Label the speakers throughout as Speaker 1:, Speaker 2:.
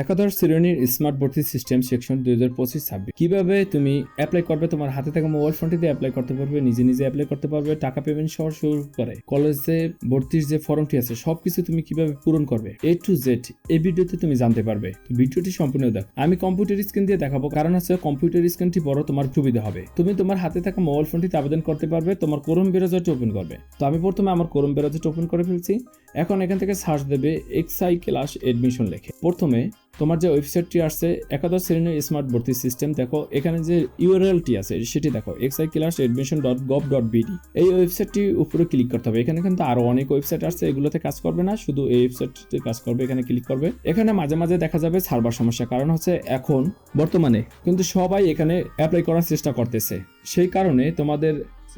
Speaker 1: একাদশ শ্রেণির স্মার্ট ভর্তি সিস্টেম সেকশন দুই হাজার পঁচিশ ছাব্বিশ। কীভাবে তুমি অ্যাপ্লাই করবে? তোমার হাতে থাকা মোবাইল ফোনটি দিয়ে অ্যাপ্লাই করতে পারবে, নিজে নিজে অ্যাপ্লাই করতে পারবে, টাকা পেমেন্ট সহ শুরু করে। কলেজে ভর্তির যে ফর্মটি আছে, সবকিছু তুমি কীভাবে পূরণ করবে? এ টু জেড এই ভিডিওতে তুমি জানতে পারবে। ভিডিওটি সম্পূর্ণ দেখো। আমি কম্পিউটার স্ক্রিন দিয়ে দেখাবো। কারণ হচ্ছে কম্পিউটার স্ক্রিনটি বড়, তোমার সুবিধা হবে। তুমি তোমার হাতে থাকা মোবাইল ফোনটিতে আবেদন করতে পারবে, তোমার ক্রোম ব্রাউজারটি ওপেন করবে। তো আমি প্রথমে আমার করম ব্রাউজারটি ওপেন করে ফেলছি। এখন এখান থেকে সার্চ দেবে এক্সআই ক্লাস এডমিশন লেখে। প্রথমে তোমার যে ওয়েবসাইটটি আসছে, একাদশ শ্রেণির স্মার্ট ভর্তি সিস্টেম দেখো, এখানে যে ইউআরএলটি আছে, সেটি দেখো XI class admission dot gov dot BD এই ওয়েবসাইটটি উপরে ক্লিক করতে হবে। এখানে কিন্তু আরও অনেক ওয়েবসাইট আসছে এগুলোতে কাজ করবে না, শুধু এই ওয়েবসাইটটিতে কাজ করবে, এখানে ক্লিক করবে। এখানে মাঝে মাঝে দেখা যাবে সার্ভার সমস্যা, কারণ হচ্ছে এখন বর্তমানে কিন্তু সবাই এখানে অ্যাপ্লাই করার চেষ্টা করতেছে। সেই কারণে তোমাদের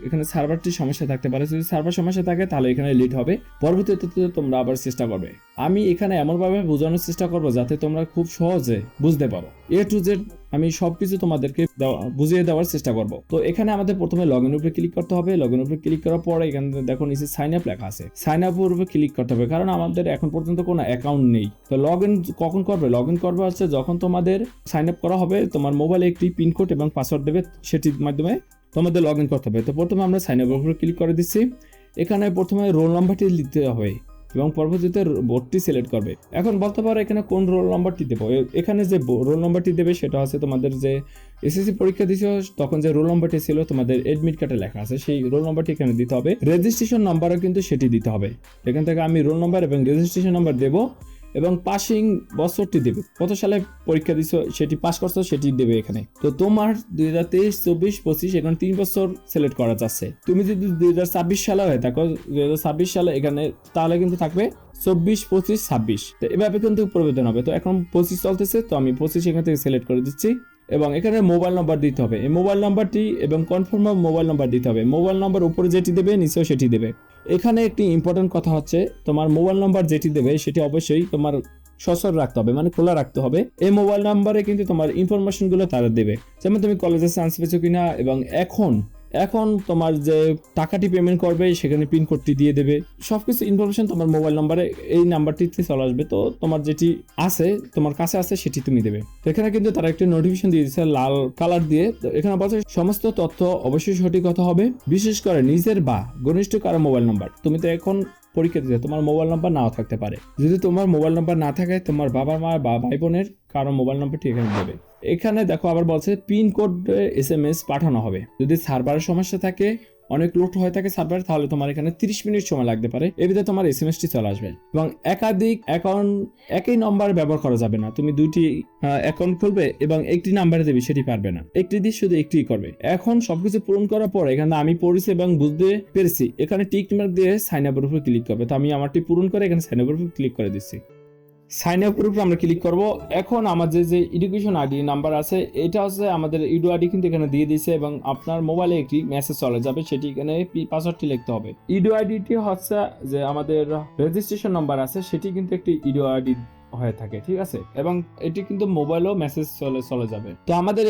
Speaker 1: এখানে সার্ভারটি সমস্যা থাকতে পারে। যদি সার্ভার সমস্যা থাকে, তাহলে এখানে লিড হবে। পরবর্তীতে তোমরা আবার চেষ্টা করবে। আমি এখানে এমনভাবে বোঝানোর চেষ্টা করব যাতে তোমরা খুব সহজে বুঝতে পারো। এ টু জেড আমি সবকিছু তোমাদেরকে বুঝিয়ে দেওয়ার চেষ্টা করব। তো এখানে আমাদের প্রথমে লগ ইন উপরে ক্লিক করতে হবে। লগ ইন উপরে ক্লিক করার পরে এখানে দেখো নিচে সাইন আপ লেখা আছে। সাইন আপ উপরে ক্লিক করতে হবে। কারণ আমাদের এখন পর্যন্ত কোনো অ্যাকাউন্ট নেই। তো লগ ইন কখন করবে? লগ ইন করবে হচ্ছে যখন তোমাদের সাইন আপ করা হবে, তোমার মোবাইলে একটি পিনকোড এবং পাসওয়ার্ড দেবে, সেটির মাধ্যমে তোমাদের লগ ইন করতে হবে। তো প্রথমে আমরা সাইন আপ উপরে ক্লিক করে দিচ্ছি। এখানে প্রথমে রোল নাম্বারটি লিখতে হবে এবং পরবর্তীতে বোর্ডটি সিলেক্ট করবে। এখন বলতে পারো এখানে কোন রোল নাম্বারটি দেবো। এখানে যে রোল নাম্বারটি দেবে সেটা হচ্ছে তোমাদের যে এসএসসি পরীক্ষা দিয়েছ, তখন যে রোল নাম্বারটি ছিল তোমাদের এডমিট কার্ডে লেখা আছে। সেই রোল নাম্বারটি এখানে দিতে হবে। রেজিস্ট্রেশন নাম্বারও কিন্তু সেটি দিতে হবে। এখান থেকে আমি রোল নাম্বার এবং রেজিস্ট্রেশন নাম্বার দেবো। এবং পাসিং বছরটি দেবে। কত সালে পরীক্ষা দিছ, সেটি পাস করছ, সেটি দেবে এখানে। তো তোমার দুই হাজার তেইশ, চব্বিশ, পঁচিশ এখানে তিন বছর সিলেক্ট করা যাচ্ছে। তুমি যদি দুই হাজার ছাব্বিশ সালে হয়ে থাকো, দুই হাজার ছাব্বিশ সালে এখানে তাহলে কিন্তু থাকবে চব্বিশ, পঁচিশ, ছাব্বিশ। তো এভাবে কিন্তু প্রবেদন হবে। তো এখন পঁচিশ চলতেছে, তো আমি পঁচিশ এখান থেকে সিলেক্ট করে দিচ্ছি। এবং এখানে মোবাইল নাম্বার দিতে হবে। এই মোবাইল নাম্বারটি এবং কনফার্ম মোবাইল নাম্বার দিতে হবে। মোবাইল নাম্বার উপরে যেটি দেবে, নিচেও সেটি দেবে। এখানে একটি ইম্পর্টেন্ট কথা হচ্ছে, তোমার মোবাইল নাম্বার যেটি দেবে, সেটি অবশ্যই তোমার সচল রাখতে হবে মানে খোলা রাখতে হবে। এই মোবাইল নাম্বারে কিন্তু তোমার ইনফরমেশনগুলো তারা দেবে। যেমন তুমি কলেজে চান্স পেয়েছ কিনা, এবং এখন এখন তোমার যে টাকাটি পেমেন্ট করবে, সেখানে পিন কোডটি দিয়ে দেবে। সবকিছু ইনফরমেশন তোমার মোবাইল নাম্বারে এই নাম্বারটিতে চলে আসবে। তো তোমার যেটি আছে, তোমার কাছে আছে, সেটি তুমি দেবে। তো এখানে কিন্তু তারা একটি নোটিফিকেশন দিয়ে দিচ্ছে লাল কালার দিয়ে। তো এখানে বলছে, সমস্ত তথ্য অবশ্যই সঠিক কথা হবে। বিশেষ করে নিজের বা ঘনিষ্ঠ কারও মোবাইল নাম্বার তুমি তো এখন পরীক্ষা দিতে তোমার মোবাইল নাম্বার নাও থাকতে পারে। যদি তোমার মোবাইল নাম্বার না থাকে, তোমার বাবা মা বা ভাই বোনের কারও মোবাইল নাম্বারটি এখানে দেবে। এখানে দেখো আবার বলছে, pin code S M S পাঠানো হবে। যদি সার্ভারের সমস্যা থাকে, অনেক লোড হয়ে থাকে সার্ভার, তাহলে তোমার এখানে 30 মিনিট সময় লাগতে পারে। ভিতরে তোমার এস এম এসটি চলে আসবে। এবং একাধিক অ্যাকাউন্ট একই নম্বর ব্যবহার করা যাবে না। তুমি দুইটি অ্যাকাউন্ট খুলবে এবং একটি নাম্বারে দেবে, সেটি পারবে না। একটি দিয়ে শুধু একটি করবে। এখন সবকিছু পূরণ করার পর এখানে আমি পড়েছি এবং বুঝতে পেরেছি, এখানে টিক মার্ক দিয়ে সাইন আপের উপর ক্লিক করবে। তো আমি আমারটি পূরণ করে এখানে সাইন আপের উপর ক্লিক করে দিচ্ছি। সাইন আপ গ্রুপে আমরা ক্লিক করব। এখন আমাদের যে এডুকেশন আইডি নাম্বার আছে, এটা হচ্ছে আমাদের ইডু আইডি কিন্তু এখানে দিয়ে দিয়েছে এবং আপনার মোবাইলে একটি মেসেজ চলে যাবে, সেটি এখানে পাসওয়ার্ডটি লিখতে হবে। ইডু আইডিটি হচ্ছে যে আমাদের রেজিস্ট্রেশন নাম্বার আছে, সেটি কিন্তু একটি ইডু আইডি হয়ে থাকে, ঠিক আছে? এবং এটি কিন্তু মোবাইলও মেসেজ চলে চলে যাবে। তো আমাদের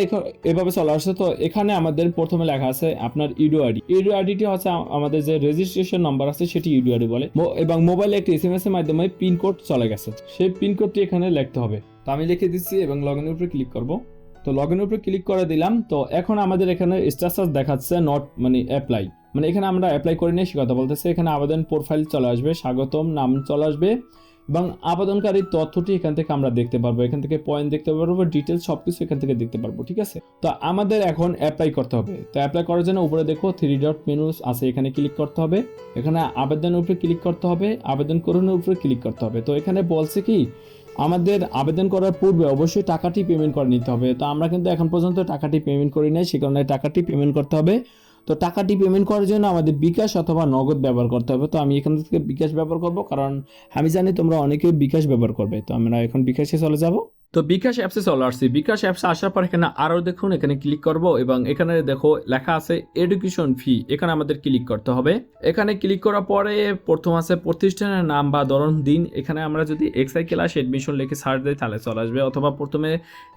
Speaker 1: এভাবে চলে আসছে। তো এখানে আমাদের প্রথমে লেখা আছে আপনার ইডো আইডি। ইডো আইডিটি হচ্ছে আমাদের যে রেজিস্ট্রেশন নাম্বার আছে সেটি ইডো আইডি বলে। এবং মোবাইলে একটি এসএমএস এর মাধ্যমে পিন কোড চলে গেছে। সেই পিন কোডটি এখানে লিখতে হবে। তো আমি লিখে দিচ্ছি এবং লগ ইনের উপরে ক্লিক করব। তো লগ ইনের উপরে ক্লিক করে দিলাম। তো এখন আমাদের এখানে স্ট্যাটাস দেখাচ্ছে নট মানে অ্যাপ্লাই মানে এখানে আমরা অ্যাপ্লাই করি নিয়ে সে কথা বলতেছে। এখানে আবেদন প্রোফাইল চলে আসবে, স্বাগতম, নাম চলে আসবে। এবং আবেদনকারীর তথ্যটি এখান থেকে আমরা দেখতে পারব। এখান থেকে পয়েন্ট দেখতে পারব ডিটেলস সবকিছু এখান থেকে দেখতে পারব, ঠিক আছে? তো আমাদের এখন অ্যাপ্লাই করতে হবে। তো অ্যাপ্লাই করার জন্য উপরে দেখো থ্রি ডট মেনুস আছে, এখানে ক্লিক করতে হবে। এখানে আবেদনের উপরে ক্লিক করতে হবে, আবেদন করণের উপরে ক্লিক করতে হবে। তো এখানে বলছে কি, আমাদের আবেদন করার পূর্বে অবশ্যই টাকাটি পেমেন্ট করে নিতে হবে। তো আমরা কিন্তু এখন পর্যন্ত টাকাটি পেমেন্ট করি নাই, সে কারণে টাকাটি পেমেন্ট করতে হবে। তো টাকাটি পেমেন্ট করার জন্য আমাদের বিকাশ অথবা নগদ ব্যবহার করতে হবে। তো আমি এখান থেকে বিকাশ ব্যবহার করব, কারণ আমি জানি তোমরা অনেকে বিকাশ ব্যবহার করবে। তো আমরা এখন বিকাশে চলে যাব। তো বিকাশ অ্যাপসে চলে আসছি। বিকাশ অ্যাপসে আসার পর এখানে আরও দেখুন, এখানে ক্লিক করব এবং এখানে দেখো লেখা আছে এডুকেশন ফি। এখানে আমাদের ক্লিক করতে হবে। এখানে ক্লিক করার পরে প্রথম আছে প্রতিষ্ঠানের নাম বা ধরন, দিন। এখানে আমরা যদি এক্সআই ক্লাস এডমিশন লিখে সার্চ দিই, তাহলে চলে আসবে। অথবা প্রথমে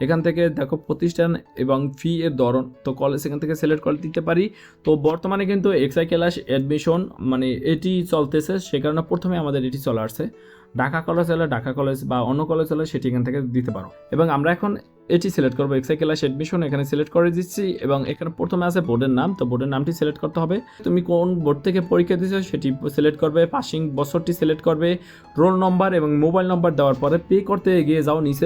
Speaker 1: এখান থেকে দেখো প্রতিষ্ঠান এবং ফি এর ধরন, তো কলেজ এখান থেকে সিলেক্ট করে দিতে পারি। তো বর্তমানে কিন্তু এক্সআই ক্লাস এডমিশন মানে এটি চলতেছে, সে কারণে প্রথমে আমাদের এটি চলে আসছে। ঢাকা কলেজ হলে ঢাকা কলেজ বা অন্য কলেজ হলে সেটি এখান থেকে দিতে পারো। এবং আমরা এখন এটি সিলেক্ট করব এক্সাই ক্লাস এডমিশন এখানে সিলেক্ট করে দিচ্ছি এবং এখানে প্রথমে আছে বোর্ডের নাম, তো বোর্ডের নামটি সিলেক্ট করতে হবে। তুমি কোন বোর্ড থেকে পরীক্ষা দিয়েছ সেটি সিলেক্ট করবে পাসিং বছরটি সিলেক্ট করবে রোল নম্বর এবং মোবাইল নম্বর দেওয়ার পরে পে করতে এগিয়ে যাও, নিচে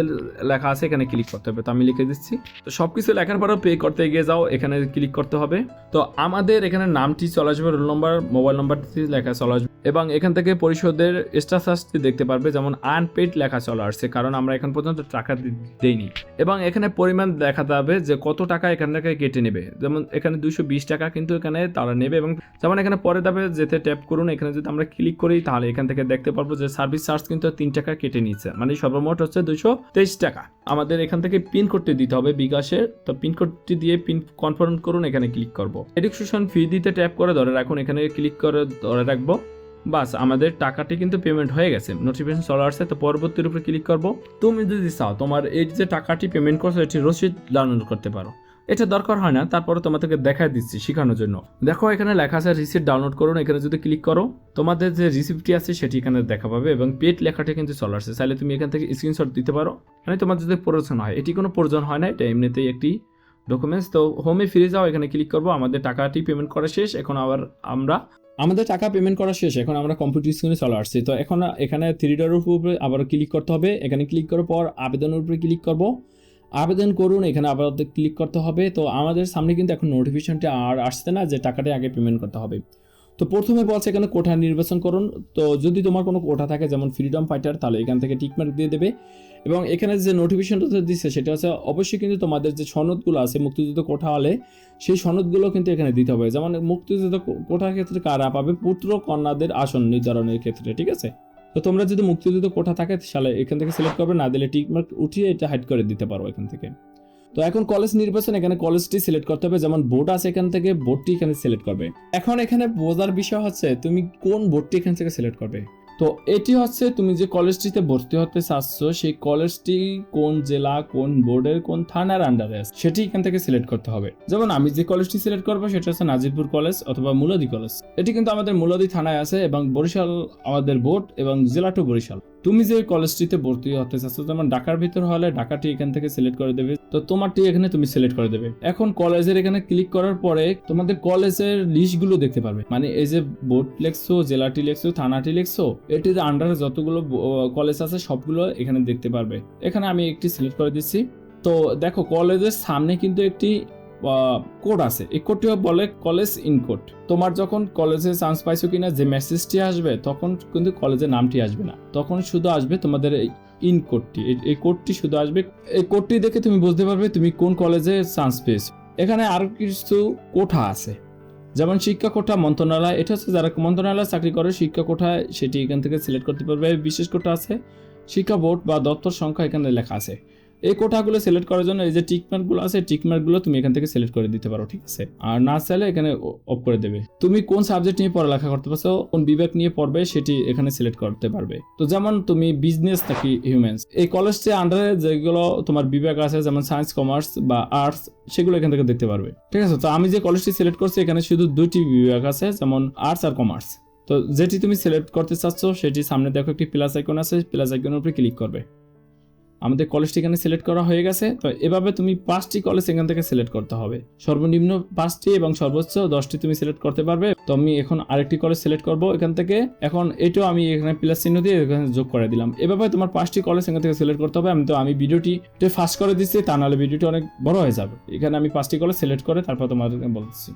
Speaker 1: লেখা আছে এখানে ক্লিক করতে হবে, তো আমি লিখে দিচ্ছি। তো সব কিছু লেখার পরেও পে করতে এগিয়ে যাও, এখানে ক্লিক করতে হবে। তো আমাদের এখানে নামটি চলে আসবে রোল নম্বর মোবাইল নম্বরটি লেখা চলে আসবে এবং এখান থেকে পরিশোধের স্ট্যাটাসটি দেখতে পারবে, যেমন আনপেড লেখা চলে আসছে, কারণ আমরা এখন পর্যন্ত টাকা দেইনি। এবং এখানে পরিমাণ দেখাতে হবে যে কত টাকা এখান থেকে কেটে নেবে। যেমন এখানে দুশো বিশ টাকা কিন্তু এখানে তারা নেবে এবং যেমন এখানে পরে দাবে যেতে ট্যাপ করুন। এখানে যদি আমরা ক্লিক করি, তাহলে এখান থেকে দেখতে পারব যে সার্ভিস চার্জ কিন্তু তিন টাকা কেটে নিচ্ছে। মানে সর্বমোট হচ্ছে দুশো তেইশ টাকা। আমাদের এখান থেকে পিন কোডটি দিতে হবে বিকাশের তো পিন কোডটি দিয়ে পিন কনফার্ম করুন, এখানে ক্লিক করব। এডুকেশন ফি দিতে ট্যাপ করে ধরে রাখুন। এখানে ক্লিক করে ধরে রাখব। বাস, আমাদের টাকাটি কিন্তু পেমেন্ট হয়ে গেছে। নোটিফিকেশন চলে আসছে, তো পরবর্তীর উপরে ক্লিক করব। তুমি যদি চাও, তোমার এই যে টাকাটি পেমেন্ট করছ, এটি রসিদ ডাউনলোড করতে পারো। এটা দরকার হয় না, তারপরে তোমাদেরকে দেখাই দিচ্ছি শেখানোর জন্য। দেখো, এখানে লেখা আছে রিসিপ্ট ডাউনলোড করুন, এখানে যদি ক্লিক করো, তোমাদের যে রিসিপ্টটি আছে, সেটি এখানে দেখা পাবে এবং পেট লেখাটি কিন্তু চলে আসছে। চাইলে তুমি এখান থেকে স্ক্রিনশট দিতে পারো। মানে তোমার যদি প্রয়োজন হয়, এটি কোনো প্রয়োজন হয় না, এটা এমনিতেই একটি ডকুমেন্টস তো হোমে ফিরে যাও, এখানে ক্লিক করব, আমাদের টাকাটি পেমেন্ট করা শেষ। এখন আবার আমরা আমাদের টাকা পেমেন্ট করা শেষ, এখন আমরা কম্পিউটার স্ক্রিনে চলে আসছি। তো এখন এখানে থ্রি ডটের উপরে আবার ক্লিক করতে হবে। এখানে ক্লিক করার পর আবেদনের উপরে ক্লিক করব। আবেদন করুন, এখানে আবার ক্লিক করতে হবে। তো আমাদের সামনে কিন্তু এখন নোটিফিকেশনটি আর আসছে না যে টাকাটা আগে পেমেন্ট করতে হবে। তো প্রথমে বলছে এখানে কোঠা নির্বাচন করুন। তো যদি তোমার কোনো কোঠা থাকে, যেমন ফ্রিডম ফাইটার তাহলে এখান থেকে টিকমার্ক দিয়ে দেবে। এবং এখানে যে নোটিফিকেশনটা দিচ্ছে সেটা হচ্ছে অবশ্যই কিন্তু তোমাদের যে সনদগুলো আছে মুক্তিযুদ্ধ কোঠা হলে, সেই সনদগুলো কিন্তু এখানে দিতে হবে। যেমন মুক্তিযুদ্ধ কোঠার ক্ষেত্রে কারা পাবে? পুত্র কন্যাদের আসন নির্ধারণের ক্ষেত্রে, ঠিক আছে? তো তোমরা যদি মুক্তিযুদ্ধ কোঠা থাকে, তাহলে এখান থেকে সিলেক্ট করবে, না দিলে টিকমার্ক উঠিয়ে এটা হাইড করে দিতে পারো এখান থেকে। তো এখন কলেজ নির্বাচন, এখানে কলেজটি সিলেক্ট করতে হবে। যেমন বোর্ড আছে এখান থেকে বোর্ডটি এখানে সিলেক্ট করবে। এখন এখানে বোঝার বিষয় হচ্ছে, তুমি কোন বোর্ডটি এখান থেকে সিলেক্ট করবে? তো এটি হচ্ছে তুমি যে কলেজটিতে ভর্তি হতে চাচ্ছ, সেই কলেজটি কোন জেলা, কোন বোর্ডের কোন থানার আন্ডারে আছে, সেটি এখান থেকে সিলেক্ট করতে হবে। যেমন আমি যে কলেজটি সিলেক্ট করব, সেটা হচ্ছে নাজিরপুর কলেজ অথবা মুলাদি কলেজ এটি কিন্তু আমাদের মুলাদি থানায় আছে এবং বরিশাল আমাদের বোর্ড এবং জেলা টু বরিশাল। তুমি যে কলেজটিতে ভর্তি হতে চাচ্ছ, যেমন ঢাকার ভিতর হলে ঢাকাটি এখান থেকে সিলেক্ট করে দেবে, তো তোমারটি এখানে তুমি সিলেক্ট করে দেবে। এখন কলেজের এখানে ক্লিক করার পরে তোমাদের কলেজের লিস্টগুলো দেখতে পারবে। মানে এই যে বোর্ড লেখছো, জেলাটি লেখছো, থানাটি লেখছো, এটির আন্ডারে যতগুলো কলেজ আছে সবগুলো এখানে দেখতে পারবে। এখানে আমি একটি সিলেক্ট করে দিচ্ছি। তো দেখো, কলেজের সামনে কিন্তু একটি কোড আছে। এই কোডটি বলে কলেজ ইন কোড তোমার যখন কলেজে চান্স পাইছো কিনা, যে মেসেজটি আসবে, তখন কিন্তু কলেজের নামটি আসবে না। তখন শুধু আসবে তোমাদের এই ইন কোডটি এই- এই কোডটি শুধু আসবে, এই কোডটি দেখে তুমি বুঝতে পারবে তুমি কোন কলেজে চান্স পেয়েছ। এখানে আরও কিছু কোঠা আছে। যেমন শিক্ষা কোঠা মন্ত্রণালয়। এটা হচ্ছে যারা মন্ত্রণালয়ে চাকরি করে, শিক্ষা কোঠায় সেটি এখান থেকে সিলেক্ট করতে পারবে। বিশেষ কোঠা আছে, শিক্ষা বোর্ড বা দপ্তর সংখ্যা এখানে লেখা আছে। এই কোঠাগুলো সিলেক্ট করার জন্য এই যে টিকমার্কগুলো আছে টিকমার্কগুলো তুমি এখান থেকে সিলেক্ট করে দিতে পারো, ঠিক আছে? আর না চাইলে এখানে অফ করে দেবে। তুমি কোন সাবজেক্ট নিয়ে পড়ালেখা করতে পারছ, কোন বিভাগ নিয়ে পড়বে সেটি এখানে সিলেক্ট করতে পারবে। তো যেমন তুমি বিজনেস নাকি হিউম্যান্স এই কলেজটির আন্ডারে যেগুলো তোমার বিভাগ আছে, যেমন সায়েন্স কমার্স বা আর্টস সেগুলো এখান থেকে দেখতে পারবে, ঠিক আছে? তো আমি যে কলেজটি সিলেক্ট করছি, এখানে শুধু দুইটি বিভাগ আছে, যেমন আর্টস আর কমার্স তো যেটি তুমি সিলেক্ট করতে চাচ্ছ, সেটি সামনে দেখো একটি প্লাস আইকন আছে প্লাস আইকনের উপরে ক্লিক করবে। আমাদের কলেজটি এখানে সিলেক্ট করা হয়ে গেছে। তো এভাবে তুমি পাঁচটি কলেজ এখান থেকে সিলেক্ট করতে হবে। সর্বনিম্ন পাঁচটি এবং সর্বোচ্চ দশটি তুমি সিলেক্ট করতে পারবে। তো আমি এখন আরেকটি কলেজ সিলেক্ট করব এখান থেকে। এখন এটাও আমি এখানে প্লাস চিহ্ন দিয়ে এখানে যোগ করে দিলাম। এভাবে তোমার পাঁচটি কলেজ এখান থেকে সিলেক্ট করতে হবে। আমি তো, আমি ভিডিওটি ফাস্ট করে দিচ্ছি, তা নাহলে ভিডিওটি অনেক বড় হয়ে যাবে। এখানে আমি পাঁচটি কলেজ সিলেক্ট করে তারপর তোমাদেরকে বলছি।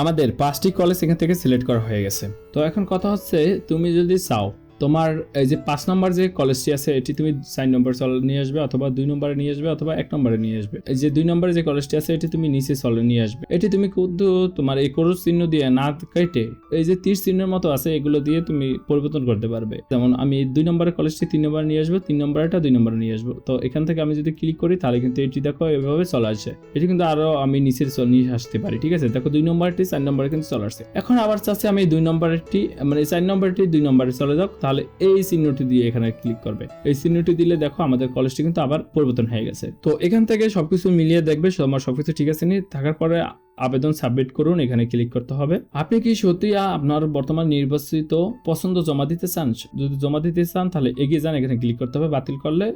Speaker 1: আমাদের পাঁচটি কলেজ এখান থেকে সিলেক্ট করা হয়ে গেছে। তো এখন কথা হচ্ছে, তুমি যদি চাও তোমার এই যে পাঁচ নম্বর যে কলেজটি আছে, এটি তুমি চার নম্বর চলে নিয়ে আসবে অথবা দুই নম্বরে নিয়ে আসবে অথবা এক নম্বরে নিয়ে আসবে। এই যে দুই নম্বরে যে কলেজটি আছে, এটি তুমি নিচে চলে নিয়ে আসবে। এটি তুমি কিন্তু তোমার এই ক্রস চিহ্ন দিয়ে না কেটে এই যে তীর চিহ্নের মতো আছে, এগুলো দিয়ে তুমি পরিবর্তন করতে পারবে। যেমন আমি দুই নম্বরের কলেজটি তিন নম্বরে নিয়ে আসব, তিন নম্বরটা দুই নম্বরে নিয়ে আসব। তো এখান থেকে আমি যদি ক্লিক করি, তাহলে কিন্তু এটি দেখো এভাবে চলে আসে। এটি কিন্তু আরও আমি নিচের নিয়ে আসতে পারি, ঠিক আছে? দেখো দুই নম্বরটি, চার নম্বরে কিন্তু চলে আসছে। এখন আবার চাচ্ছি আমি দুই নম্বরটি মানে চার নম্বরটি দুই নম্বরে চলে যাও তাহলে তাহলে এই চিহ্নটি দিয়ে এখানে ক্লিক করবে। এই চিহ্নটি দিলে দেখো আমাদের কলেজটি কিন্তু আবার পরিবর্তন হয়ে গেছে। তো এখান থেকে সবকিছু মিলিয়ে দেখবে তোমার সবকিছু ঠিক আছে নি? থাকার পরে আবেদন সাবমিট করুন, এখানে ক্লিক করতে হবে। আপনি কি সত্যি আপনার বর্তমান নির্বাচিত পছন্দ জমা দিতে চান? যদি জমা দিতে চান, তাহলে এগিয়ে যান, এখানে ক্লিক করতে হবে। বাতিল করলে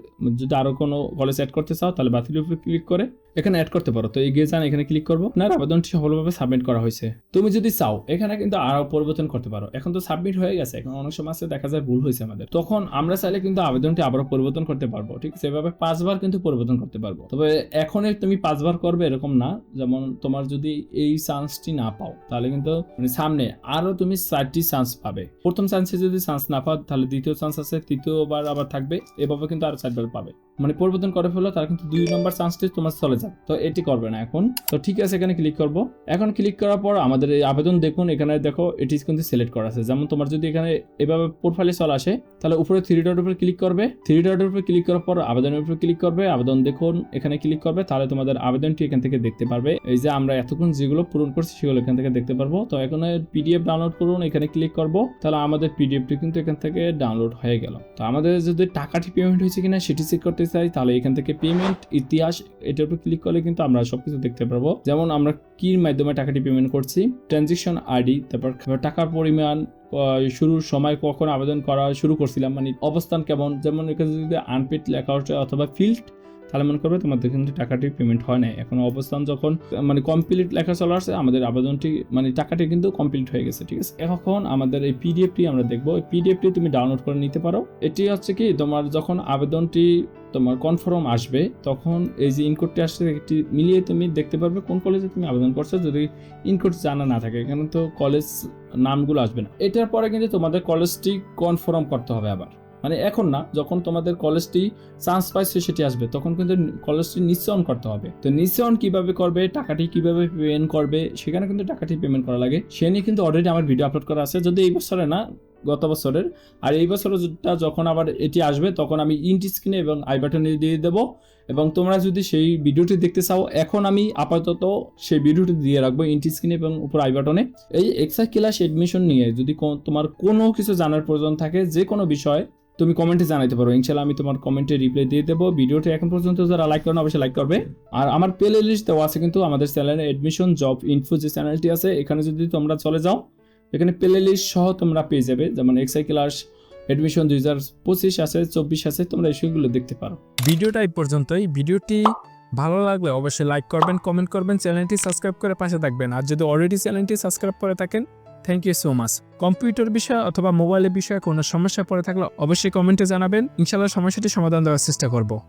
Speaker 1: যদি আরও কোনো কলেজ অ্যাড করতে চাও, তাহলে বাতিলের উপরে ক্লিক করে এখানে অ্যাড করতে পারো। তো এগিয়ে যান এখানে ক্লিক করব। আপনার আবেদনটি সফলভাবে সাবমিট করা হয়েছে। তুমি যদি চাও, এখানে কিন্তু আরও পরিবর্তন করতে পারো। এখন তো সাবমিট হয়ে গেছে। এখন অনেক সময় দেখা যায় ভুল হয়েছে আমাদের। তখন আমরা চাইলে কিন্তু আবেদনটি আবারও পরিবর্তন করতে পারব। ঠিক এভাবে পাঁচবার কিন্তু পরিবর্তন করতে পারব। তবে এখনই তুমি পাঁচবার করবে এরকম না। যেমন তোমার যদি এই চান্সটি না পাও, তাহলে কিন্তু মানে সামনে আরও তুমি চারটি চান্স পাবে। প্রথম চান্সে যদি চান্স না পাও, তাহলে দ্বিতীয় চান্স আছে, তৃতীয়বার আবার থাকবে। এভাবে কিন্তু আরও চারবার পাবে। মানে পরিবর্তন করে ফেলো তার কিন্তু দুই নম্বর চান্সটি তোমার চলে যাবে। তো এটি করবে না এখন। তো ঠিক আছে, এখানে ক্লিক করব। এখন ক্লিক করার পর আমাদের এই আবেদন দেখুন, এখানে দেখো এটি কিন্তু সিলেক্ট করা আছে। যেমন তোমার যদি এখানে এভাবে প্রোফাইলে চলে আসে, তাহলে উপরে থ্রি ডটের উপরে ক্লিক করবে। থ্রি ডটের উপরে ক্লিক করার পর আবেদনের উপরে ক্লিক করবে। আবেদন দেখুন, এখানে ক্লিক করবে। তাহলে তোমাদের আবেদনটি এখান থেকে দেখতে পারবে। এই যে আমরা এতক্ষণ যেগুলো পূরণ করছি, সেগুলো এখান থেকে দেখতে পারব। তো এখানে পিডিএফ ডাউনলোড করুন, এখানে ক্লিক করব। তাহলে আমাদের পিডিএফটি কিন্তু এখান থেকে ডাউনলোড হয়ে গেল। তো আমাদের যদি টাকাটি পেমেন্ট হয়েছে কিনা, সেটি চেক করতে চাই, তাহলে এখান থেকে পেমেন্ট ইতিহাস, এটার উপর ক্লিক করলে কিন্তু আমরা সবকিছু দেখতে পারব। যেমন আমরা কি মাধ্যমে টাকাটি পেমেন্ট করছি? ট্রানজেকশন আইডি তারপর টাকার পরিমাণ শুরুর সময় কখন আবেদন করা শুরু করছিলাম মানে অবস্থান কেমন? যেমন এখানে যদি আনপেড লেখা হচ্ছে অথবা ফিল্ড তাহলে মনে করবে তোমাদের কিন্তু টাকাটি পেমেন্ট হয় নাই। এখন অবস্থান যখন মানে কমপ্লিট লেখা চলে আসছে, আমাদের আবেদনটি মানে টাকাটি কিন্তু কমপ্লিট হয়ে গেছে, ঠিক আছে? এখন আমাদের এই পিডিএফটি আমরা দেখব। এই পিডিএফটি তুমি ডাউনলোড করে নিতে পারো। এটি হচ্ছে কি, তোমার যখন আবেদনটি তোমার কনফার্ম আসবে, তখন এই যে ইনকোডটি আসছে একটি মিলিয়ে তুমি দেখতে পারবে কোন কলেজে তুমি আবেদন করছ। যদি ইনকোড জানা না থাকে, এখানে তো কলেজ নামগুলো আসবে না। এটার পরে কিন্তু তোমাদের কলেজটি কনফার্ম করতে হবে আবার। মানে এখন না, যখন তোমাদের কলেজটি চান্স পাইছে সেটি আসবে, তখন কিন্তু কলেজটি নিশ্চয়ন করতে হবে। তো নিশ্চয়ন কীভাবে করবে, টাকাটি কীভাবে পেমেন্ট করবে, সেখানে কিন্তু টাকাটি পেমেন্ট করা লাগে। সে নিয়ে কিন্তু অলরেডি আমার ভিডিও আপলোড করা আছে। যদি এই বছরে না, গত বছরের, আর এই বছরটা যখন আবার এটি আসবে, তখন আমি ইন্ট স্ক্রিনে এবং আই বাটনে দিয়ে দেবো। এবং তোমরা যদি সেই ভিডিওটি দেখতে চাও, এখন আমি আপাতত সেই ভিডিওটি দিয়ে রাখব ইন্ট স্ক্রিনে এবং উপর আই বাটনে এই এক্সট্রা ক্লাস এডমিশন নিয়ে যদি তোমার কোনো কিছু জানার প্রয়োজন থাকে, যে কোনো বিষয় তুমি কমেন্টে জানাতে পারো। ইনশাল্লাহ আমি তোমার কমেন্টে রিপ্লাই দিয়ে দেবো। ভিডিওটি এখন পর্যন্ত যারা লাইক করেন অবশ্যই লাইক করবে। আর আমার প্লে লিস্ট দেওয়া আছে কিন্তু আমাদের চ্যানেলে এডমিশন জব ইনফো যে চ্যানেলটি আছে, এখানে যদি তোমরা চলে যাও, এখানে প্লে লিস্ট সহ তোমরা পেয়ে যাবে। যেমন এক্সাই ক্লাস এডমিশন দুই হাজার পঁচিশ আছে, চব্বিশ আছে, তোমরা এই সেগুলো দেখতে পারো।
Speaker 2: ভিডিওটা এই পর্যন্তই। ভিডিওটি ভালো লাগলে অবশ্যই লাইক করবেন কমেন্ট করবেন, চ্যানেলটি সাবস্ক্রাইব করে পাশে থাকবেন। আর যদি অলরেডি চ্যানেলটি সাবস্ক্রাইব করে থাকেন thank you so much computer বিষয় অথবা মোবাইলের বিষয়ে কোনো সমস্যা পড়ে থাকলে অবশ্যই কমেন্টে জানাবেন। ইনশাল্লাহ সমস্যাটি সমাধান দেওয়ার চেষ্টা করব।